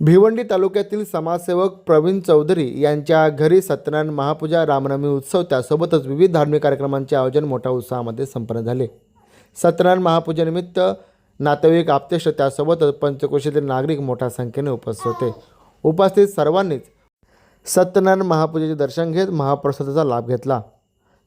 भिवंडी तालुक्यातील समाजसेवक प्रवीण चौधरी यांच्या घरी सत्यनारायण महापूजा रामनवमी उत्सव त्यासोबतच विविध धार्मिक कार्यक्रमांचे आयोजन मोठ्या उत्साहामध्ये संपन्न झाले. सत्यनारायण महापूजेनिमित्त नातेवाईक आप्तेष्ट त्यासोबतच पंचकोशीतील नागरिक मोठ्या संख्येने उपस्थित होते. उपस्थित सर्वांनीच सत्यनारायण महापूजेचे दर्शन घेत महाप्रसादाचा लाभ घेतला.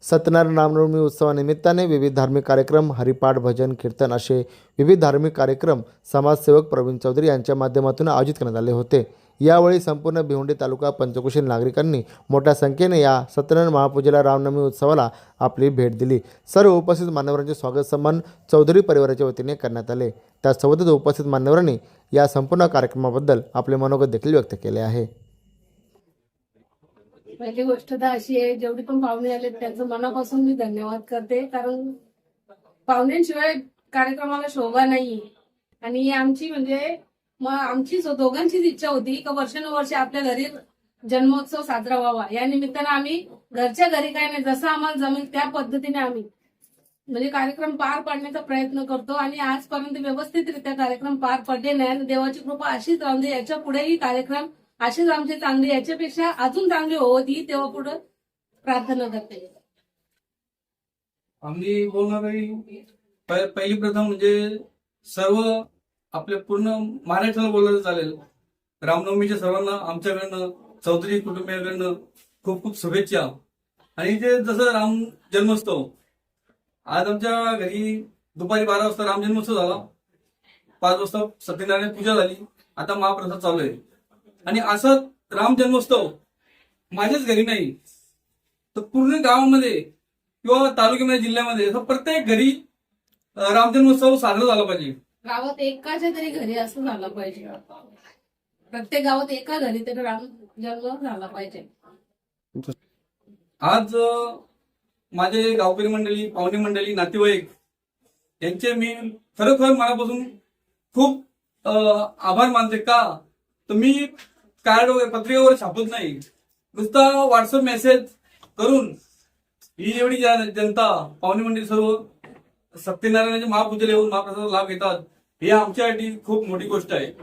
सत्यनारायण रामनवमी उत्सवानिमित्ताने विविध धार्मिक कार्यक्रम हरिपाठ भजन कीर्तन असे विविध धार्मिक कार्यक्रम समाजसेवक प्रवीण चौधरी यांच्या माध्यमातून आयोजित करण्यात आले होते. यावेळी संपूर्ण भिवंडी तालुका पंचकुशील नागरिकांनी मोठ्या संख्येने या सत्यनारायण महापूजेला रामनवमी उत्सवाला आपली भेट दिली. सर्व उपस्थित मान्यवरांचे स्वागत सन्मान चौधरी परिवाराच्या वतीने करण्यात आले. त्यासोबतच उपस्थित मान्यवरांनी या संपूर्ण कार्यक्रमाबद्दल आपले मनोगत देखील व्यक्त केले आहे. पहिली गोष्ट तर अशी आहे जेवढी पण पाहुणे आले त्यांचं मनापासून मी धन्यवाद करते. कारण पाहुण्यांशिवाय कार्यक्रमाला शोभा नाही आणि आमची म्हणजे मग आमची दोघांचीच इच्छा होती का वर्षानुवर्ष आपल्या घरी जन्मोत्सव साजरा व्हावा. या निमित्तानं आम्ही घरच्या घरी काय नाही जसं आम्हाला जमेल त्या पद्धतीने आम्ही म्हणजे कार्यक्रम पार पाडण्याचा प्रयत्न करतो. आणि आजपर्यंत व्यवस्थितरित्या कार्यक्रम पार पडले नाही. आणि देवाची कृपा अशीच राहून दे याच्या पुढेही कार्यक्रम असेच आमचे चांगले याच्यापेक्षा अजून चांगले होती तेव्हा पुढे प्रार्थना करते. आम्ही बोलणार पहिली प्रथम म्हणजे सर्व आपल्या पूर्ण महाराष्ट्राला बोलायला चालेल. रामनवमीच्या सर्वांना आमच्याकडनं चौधरी कुटुंबियाकडनं खूप खूप शुभेच्छा. आणि ते जसं राम जन्मोत्सव आज आमच्या घरी दुपारी बारा वाजता राम जन्मोत्सव झाला. पाच वाजता सत्यनारायण पूजा झाली. आता महाप्रसाद चालू आहे. आणि असं राम जन्मोत्सव माझ्याच घरी नाही तर पूर्ण गावामध्ये किंवा तालुक्यामध्ये जिल्ह्यामध्ये असं प्रत्येक घरी अं, रामजन्मोत्सव साजरा झाला पाहिजे. गावात एकाच्या तरी घरी असं झालं पाहिजे. प्रत्येक गावात एका घरी तरी राम जन्म झाला पाहिजे. आज माझे गावकरी मंडळी पाहुणे मंडळी नातेवाईक यांचे मी खरोखर मनापासून खूप आभार मानते का? तर मी कार्ड वगैरे पत्रिकेवर छापत नाही. नुसता व्हॉट्सअप मेसेज करून ही एवढी जन- जनता पाहुणे मंडळी सर्व सत्यनारायणाच्या महापूजेला येऊन महाप्रसादाचा लाभ घेतात हे आमच्यासाठी खूप मोठी गोष्ट आहे.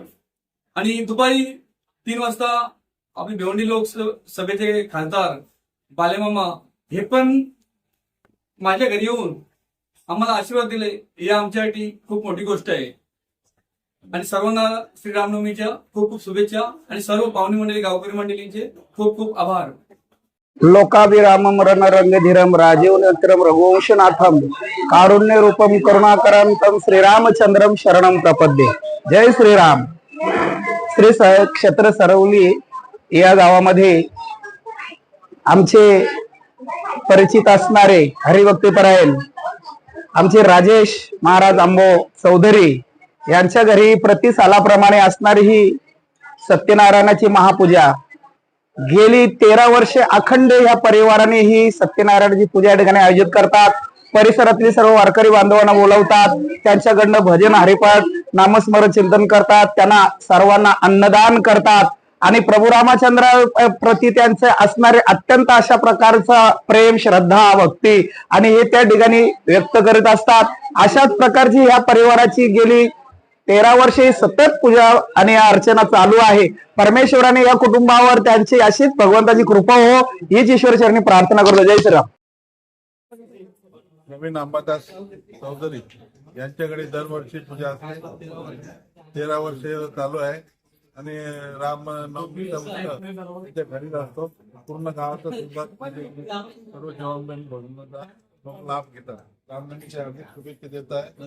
आणि दुपारी तीन वाजता आपले भिवंडी लोकसभेचे खासदार बालेमामा हे पण माझ्या घरी येऊन आम्हाला आशीर्वाद दिले ही आमच्यासाठी खूप मोठी गोष्ट आहे. आणि सर्वांना श्रीरामनवमीच्या खूप खूप शुभेच्छा आणि सर्व पाहुणे मंडळी गावकरी मंडळींचे खूप खूप आभार. लोकाभिरामम रणरंगधीरम राजीव नेत्रम रघुवंशनाथम कारुण्य रूपम करुणाकरांतम श्रीरामचंद्रम शरणम प्रपद्ये. जय श्रीराम. श्री क्षेत्र सरवली या गावामध्ये आमचे परिचित असणारे हरिभक्तीपरायण आमचे राजेश महाराज आंबो चौधरी यांच्या घरी प्रति सालाप्रमाणे असणारी ही सत्यनारायणाची महापूजा. गेली तेरा वर्षे अखंड या परिवाराने ही सत्यनारायणाची पूजा या ठिकाणी आयोजित करतात. परिसरातील सर्व वारकरी बांधवांना बोलवतात. त्यांच्याकडनं भजन हरिपाठ नामस्मरण चिंतन करतात. त्यांना सर्वांना अन्नदान करतात. आणि प्रभू रामचंद्र प्रति त्यांचे असणारे अत्यंत अशा प्रकारचा प्रेम श्रद्धा भक्ती आणि हे त्या ठिकाणी व्यक्त करीत असतात. अशाच प्रकारची ह्या परिवाराची गेली तेरा वर्षे सतत पूजा आणि अर्चना चालू आहे. परमेश्वराने या कुटुंबावर त्यांची अशीच भगवंताची कृपा हो हीच ईश्वर चरणी प्रार्थना करतो. जय श्रीराम. नवीन अंबादास चौधरी यांच्याकडे दरवर्षी पूजा असते. तेरा वर्ष चालू आहे. आणि राम नवमी उत्सव घरी असतो पूर्ण गावाचा सुद्धा म्हणजे सर्व जवानबंद भगवंताचा लाभ घेतात. रामनवमीच्या हार्दिक शुभेच्छा देत आहे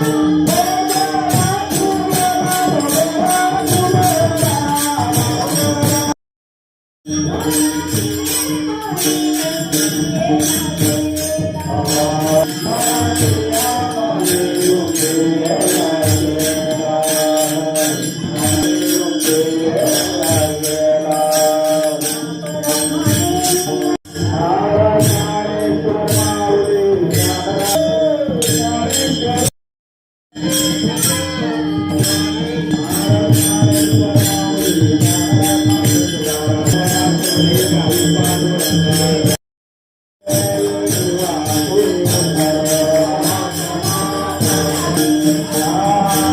Música Oh, my God.